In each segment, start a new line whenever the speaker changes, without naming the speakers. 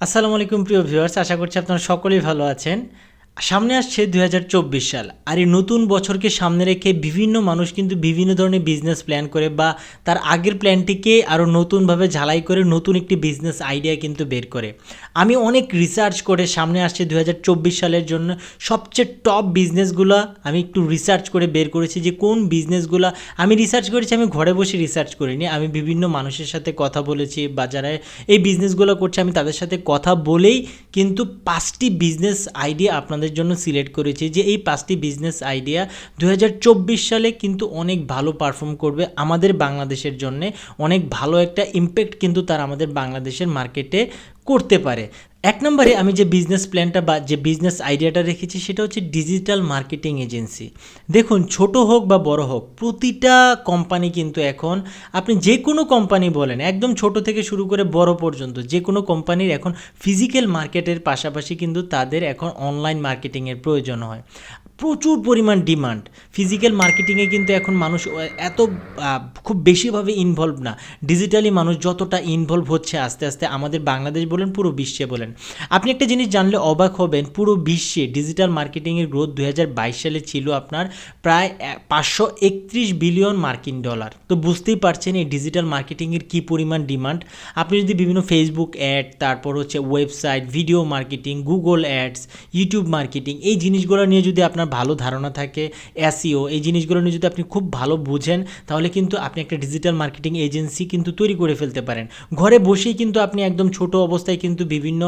আসসালামু আলাইকুম প্রিয় ভিউয়ার্স আশা করছি আপনারা সকলেই ভালো আছেন। সামনে আসছে দু হাজার চব্বিশ সাল। আর এই নতুন বছরকে সামনে রেখে বিভিন্ন মানুষ কিন্তু বিভিন্ন ধরনের বিজনেস প্ল্যান করে বা তার আগের প্ল্যানটিকে আরও নতুনভাবে ঝালাই করে নতুন একটি বিজনেস আইডিয়া কিন্তু বের করে। আমি অনেক রিসার্চ করে সামনে আসছে দু হাজার চব্বিশ সালের জন্য সবচেয়ে টপ বিজনেসগুলো আমি একটু রিসার্চ করে বের করেছি যে কোন বিজনেসগুলো আমি রিসার্চ করেছি, আমি ঘরে বসে রিসার্চ করিনি। আমি বিভিন্ন মানুষের সাথে কথা বলেছি বা যারা এই বিজনেসগুলো করছে, আমি তাদের সাথে কথা বলেই কিন্তু পাঁচটি বিজনেস আইডিয়া আপনাদের জন্য সিলেক্ট করেছি যে এই পাঁচটি বিজনেস আইডিয়া দুই হাজার চব্বিশ সালে কিন্তু অনেক ভালো পারফর্ম করবে আমাদের বাংলাদেশের জন্যে। অনেক ভালো একটা ইম্প্যাক্ট কিন্তু তার আমাদের বাংলাদেশের মার্কেটে করতে পারে। এক নম্বরে আমি যে বিজনেস প্ল্যানটা বা যে বিজনেস আইডিয়াটা রেখেছি, সেটা হচ্ছে ডিজিটাল মার্কেটিং এজেন্সি দেখুন, ছোট হোক বা বড় হোক, প্রতিটা কোম্পানি কিন্তু এখন, আপনি যে কোনো কোম্পানি বলেন, একদম ছোট থেকে শুরু করে বড় পর্যন্ত যে কোনো কোম্পানির এখন ফিজিক্যাল মার্কেটের পাশাপাশি কিন্তু তাদের এখন অনলাইন মার্কেটিংয়ের প্রয়োজন হয়। প্রচুর পরিমাণ ডিমান্ড ফিজিক্যাল মার্কেটিংয়ে কিন্তু এখন মানুষ এত খুব বেশিভাবে ইনভলভ না। ডিজিটালি মানুষ যতটা ইনভলভ হচ্ছে আস্তে আস্তে, আমাদের বাংলাদেশ বলেন, পুরো বিশ্বে বলেন। আপনি একটা জিনিস জানলে অবাক হবেন, পুরো বিশ্বে ডিজিটাল মার্কেটিংয়ের গ্রোথ দু হাজার বাইশ সালে ছিল আপনার প্রায় পাঁচশো একত্রিশ বিলিয়ন মার্কিন ডলার তো বুঝতেই পারছেন এই ডিজিটাল মার্কেটিংয়ের কী পরিমাণ ডিমান্ড আপনি যদি বিভিন্ন ফেসবুক অ্যাড তারপর হচ্ছে website video marketing Google ads YouTube marketing এই জিনিসগুলো নিয়ে যদি আপনার ভালো ধারণা থাকে এসিও এই জিনিসগুলো নিয়ে যদি আপনি খুব ভালো বুঝেন, তাহলে কিন্তু আপনি একটা ডিজিটাল মার্কেটিং এজেন্সি কিন্তু তৈরি করে ফেলতে পারেন। ঘরে বসেই কিন্তু আপনি একদম ছোট অবস্থায় কিন্তু বিভিন্ন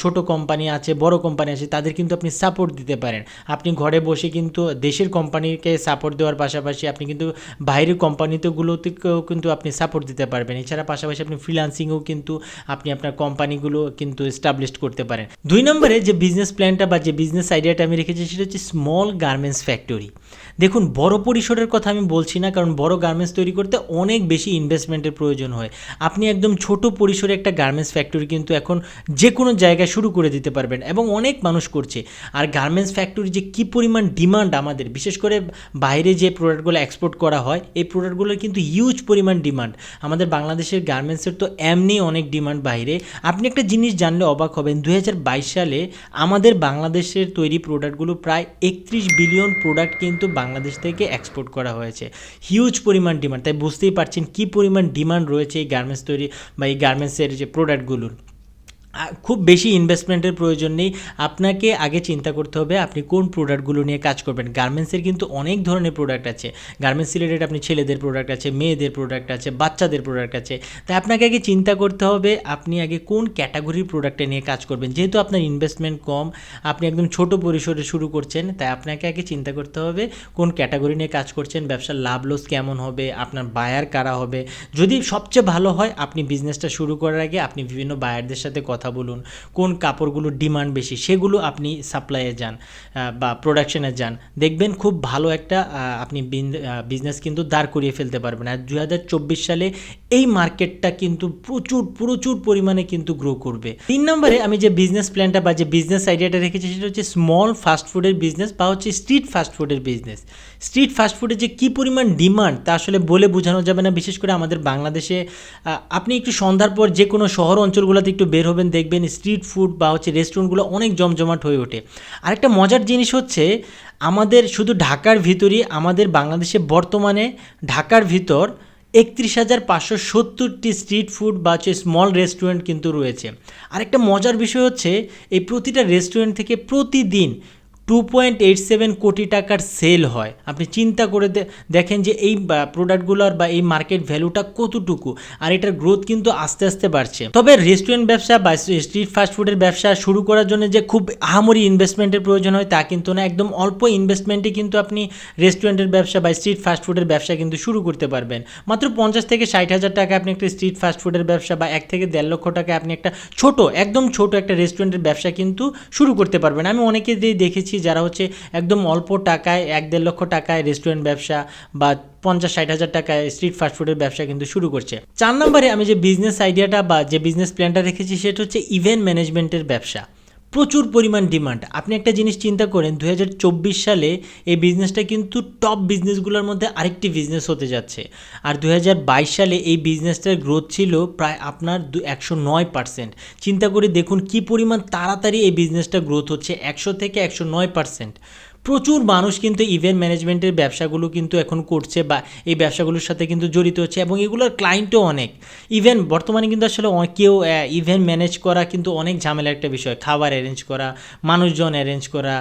ছোট কোম্পানি আছে, বড় কোম্পানি আছে, তাদের কিন্তু আপনি সাপোর্ট দিতে পারেন। আপনি ঘরে বসে কিন্তু দেশের কোম্পানিকে সাপোর্ট দেওয়ার পাশাপাশি আপনি কিন্তু বাইরের কোম্পানিতেগুলোতেও কিন্তু আপনি সাপোর্ট দিতে পারবেন। এছাড়া পাশাপাশি আপনি ফ্রিলান্সিংও কিন্তু আপনি আপনার কোম্পানিগুলো কিন্তু এস্টাবলিশ করতে পারেন। দুই নম্বরে যে বিজনেস প্ল্যানটা বা যে বিজনেস আইডিয়াটা আমি রেখেছি, সেটা হচ্ছে স্মল গার্মেন্টস ফ্যাক্টরি দেখুন, বড় পরিসরের কথা আমি বলছি না, কারণ বড় গার্মেন্টস তৈরি করতে অনেক বেশি ইনভেস্টমেন্টের প্রয়োজন হয়। আপনি একদম ছোট পরিসরে একটা গার্মেন্টস ফ্যাক্টরি কিন্তু এখন যে কোনো জায়গায় শুরু করে দিতে পারবেন এবং অনেক মানুষ করছে। আর গার্মেন্টস ফ্যাক্টরি যে কী পরিমাণ ডিমান্ড আমাদের, বিশেষ করে বাইরে যে প্রোডাক্টগুলো এক্সপোর্ট করা হয়, এই প্রোডাক্টগুলোর কিন্তু হিউজ পরিমাণ ডিমান্ড আমাদের বাংলাদেশের গার্মেন্টসের তো এমনি অনেক ডিমান্ড বাইরে। আপনি একটা জিনিস জানলে অবাক হবেন দু হাজার বাইশ সালে আমাদের বাংলাদেশের তৈরি প্রোডাক্টগুলো প্রায় একত্রিশ বিলিয়ন প্রোডাক্ট কিন্তু বাংলাদেশ থেকে এক্সপোর্ট করা হয়েছে। হিউজ পরিমাণ ডিমান্ড তাই বুঝতেই পারছেন কী পরিমাণ ডিমান্ড রয়েছে এই গার্মেন্টস তৈরি বা এই গার্মেন্টসের যে প্রোডাক্টগুলোর খুব বেশি ইনভেস্টমেন্টের প্রয়োজন নেই। আপনাকে আগে চিন্তা করতে হবে আপনি কোন প্রোডাক্টগুলো নিয়ে কাজ করবেন। গার্মেন্টসের কিন্তু অনেক ধরনের প্রোডাক্ট আছে। গার্মেন্টস রিলেটেড আপনি ছেলেদের প্রোডাক্ট আছে, মেয়েদের প্রোডাক্ট আছে, বাচ্চাদের প্রোডাক্ট আছে। তাই আপনাকে আগে চিন্তা করতে হবে আপনি আগে কোন ক্যাটাগরির প্রোডাক্টে নিয়ে কাজ করবেন। যেহেতু আপনার ইনভেস্টমেন্ট কম, আপনি একদম ছোট পরিসরে শুরু করছেন, তাই আপনাকে আগে চিন্তা করতে হবে কোন ক্যাটাগরি নিয়ে কাজ করছেন, ব্যবসার লাভ লস কেমন হবে, আপনার বায়ার কারা হবে। যদি সবচেয়ে ভালো হয়, আপনি বিজনেসটা শুরু করার আগে আপনি বিভিন্ন বায়ারদের সাথে কথা বলুন, কোন কাপড়গুলোর ডিমান্ড বেশি, সেগুলো আপনি সাপ্লাইয়ে যান বা প্রোডাকশনে যান, দেখবেন খুব ভালো একটা আপনি বিজনেস কিন্তু দাঁড় করিয়ে ফেলতে পারবেন। আর দু হাজার চব্বিশ সালে এই মার্কেটটা কিন্তু প্রচুর প্রচুর পরিমাণে কিন্তু গ্রো করবে। তিন নম্বরে আমি যে বিজনেস প্ল্যানটা বা যে বিজনেস আইডিয়াটা রেখেছি, সেটা হচ্ছে স্মল ফাস্ট ফুডের বিজনেস বা হচ্ছে স্ট্রিট ফাস্ট ফুডের বিজনেস স্ট্রিট ফাস্ট ফুডের যে কী পরিমাণ ডিমান্ড তা আসলে বলে বোঝানো যাবে না, বিশেষ করে আমাদের বাংলাদেশে আপনি একটু সন্ধ্যার পর যে কোনো শহর অঞ্চলগুলোতে একটু বের হবেন দেখবেন স্ট্রিট ফুড বা হচ্ছে রেস্টুরেন্টগুলো অনেক জমজমাট হয়ে ওঠে। আরেকটা মজার জিনিস হচ্ছে, আমাদের শুধু ঢাকার ভিতরই আমাদের বাংলাদেশে বর্তমানে ঢাকার ভিতর একত্রিশ হাজার পাঁচশো সত্তরটি স্ট্রিট ফুড বা হচ্ছে স্মল রেস্টুরেন্ট কিন্তু রয়েছে। আরেকটা মজার বিষয় হচ্ছে, এই প্রতিটা রেস্টুরেন্ট থেকে প্রতিদিন টু পয়েন্ট এইট সেভেন কোটি টাকার সেল হয়। আপনি চিন্তা করে দেখেন যে এই প্রোডাক্টগুলোর বা এই মার্কেট ভ্যালুটা কতটুকু, আর এটার গ্রোথ কিন্তু আস্তে আস্তে বাড়ছে। তবে রেস্টুরেন্ট ব্যবসা বা স্ট্রিট ফাস্ট ফুডের ব্যবসা শুরু করার জন্য যে খুব আহামরি ইনভেস্টমেন্টের প্রয়োজন হয় তা কিন্তু না। একদম অল্প ইনভেস্টমেন্টে কিন্তু আপনি রেস্টুরেন্টের ব্যবসা বা স্ট্রিট ফাস্ট ফুডের ব্যবসা কিন্তু শুরু করতে পারবেন। মাত্র পঞ্চাশ থেকে ষাট হাজার টাকা আপনি একটা স্ট্রিট ফাস্ট ফুডের ব্যবসা বা এক থেকে দেড় লক্ষ টাকা আপনি একটা ছোট, একদম ছোট একটা রেস্টুরেন্টের ব্যবসা কিন্তু শুরু করতে পারবেন। আমি অনেকে দিয়ে দেখেছি যারা হচ্ছে একদম অল্প টাকায়, এক দেড় লক্ষ টাকায় রেস্টুরেন্ট ব্যবসা বা পঞ্চাশ, ষাট হাজার টাকায় স্ট্রিট ফাস্টফুডের ব্যবসা কিন্তু শুরু করছে। চার নম্বরে আমি যে বিজনেস আইডিয়াটা বা যে বিজনেস প্ল্যানটা রেখেছি সেটা হচ্ছে ইভেন্ট ম্যানেজমেন্টের ব্যবসা। প্রচুর পরিমাণ ডিমান্ড আপনি একটা জিনিস চিন্তা করেন দু হাজার চব্বিশ সালে এই বিজনেসটা কিন্তু টপ বিজনেসগুলোর মধ্যে আরেকটি বিজনেস হতে যাচ্ছে। আর দু হাজার বাইশ সালে এই বিজনেসটার গ্রোথ ছিল প্রায় আপনার দু, একশো নয় পার্সেন্ট চিন্তা করে দেখুন কি পরিমাণ তাড়াতাড়ি এই বিজনেসটা গ্রোথ হচ্ছে, একশো থেকে একশো নয় পার্সেন্ট প্রচুর মানুষ কিন্তু ইভেন্ট ম্যানেজমেন্টের ব্যবসাগুলো কিন্তু এখন করছে বা এই ব্যবসাগুলোর সাথে কিন্তু জড়িত হচ্ছে এবং এগুলোর ক্লায়েন্টও অনেক। ইভেন বর্তমানে কিন্তু আসলে কেউ ইভেন্ট ম্যানেজ করা কিন্তু অনেক ঝামেলার একটা বিষয়। খাবার অ্যারেঞ্জ করা, মানুষজন অ্যারেঞ্জ করা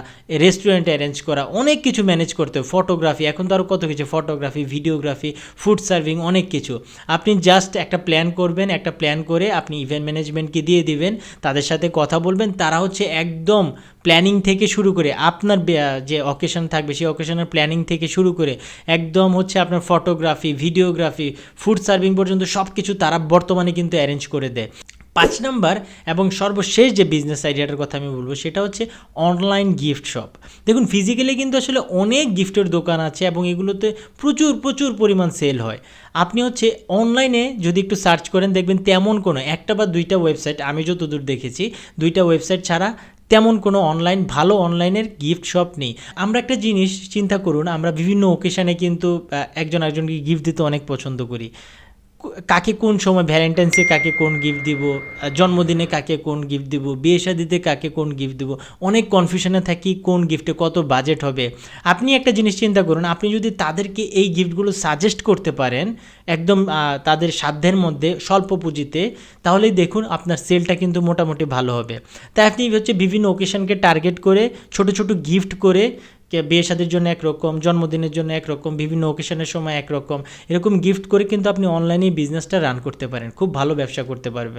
রেস্টুরেন্ট অ্যারেঞ্জ করা, অনেক কিছু ম্যানেজ করতে হয়। ফটোগ্রাফি এখন তো আরও কত কিছু ফটোগ্রাফি ভিডিওগ্রাফি ফুড সার্ভিং অনেক কিছু। আপনি জাস্ট একটা প্ল্যান করবেন, একটা প্ল্যান করে আপনি ইভেন্ট ম্যানেজমেন্টকে দিয়ে দিবেন, তাদের সাথে কথা বলবেন, তারা হচ্ছে একদম প্ল্যানিং থেকে শুরু করে আপনার যে অকেশন থাকবে, সেই অকেশনের প্ল্যানিং থেকে শুরু করে একদম হচ্ছে আপনার ফটোগ্রাফি ভিডিওগ্রাফি ফুড সার্ভিং পর্যন্ত সব কিছু তারা বর্তমানে কিন্তু অ্যারেঞ্জ করে দেয়। পাঁচ নাম্বার এবং সর্বশেষ যে বিজনেস আইডিয়াটার কথা আমি বলব, সেটা হচ্ছে অনলাইন গিফট শপ দেখুন ফিজিক্যালি কিন্তু আসলে অনেক গিফটের দোকান আছে এবং এগুলোতে প্রচুর প্রচুর পরিমাণ সেল হয়। আপনি হচ্ছে অনলাইনে যদি একটু সার্চ করেন, দেখবেন তেমন কোনো, একটা বা দুইটা ওয়েবসাইট আমি যতদূর দেখেছি, দুইটা ওয়েবসাইট ছাড়া তেমন কোনো অনলাইন ভালো অনলাইনের গিফট শপ নেই। আমরা একটা জিনিস চিন্তা করুন, আমরা বিভিন্ন ওকেশানে কিন্তু একজন একজনকে গিফট দিতে অনেক পছন্দ করি। কাকে কোন সময় ভ্যালেন্টাইন্সে কাকে কোন গিফট দিব জন্মদিনে কাকে কোন গিফট দিব, বিয়ে শাদিতে কাকে কোন গিফট দিব, অনেক কনফিউশনে থাকি কোন গিফটে কত বাজেট হবে। আপনি একটা জিনিস চিন্তা করুন, আপনি যদি তাদেরকে এই গিফটগুলো সাজেস্ট করতে পারেন, একদম তাদের সাধ্যের মধ্যে স্বল্প পুঁজিতে, তাহলেই দেখুন আপনার সেলটা কিন্তু মোটামুটি ভালো হবে। তাই আপনি হচ্ছে বিভিন্ন ওকেশনকে টার্গেট করে, ছোট ছোট গিফট করে বিয়ে শাদির জন্য একরকম, জন্মদিনের জন্য একরকম, বিভিন্ন ওকেশনের সময় একরকম, এরকম গিফট করে কিন্তু আপনি অনলাইনে বিজনেসটা রান করতে পারেন। খুব ভালো ব্যবসা করতে পারবেন।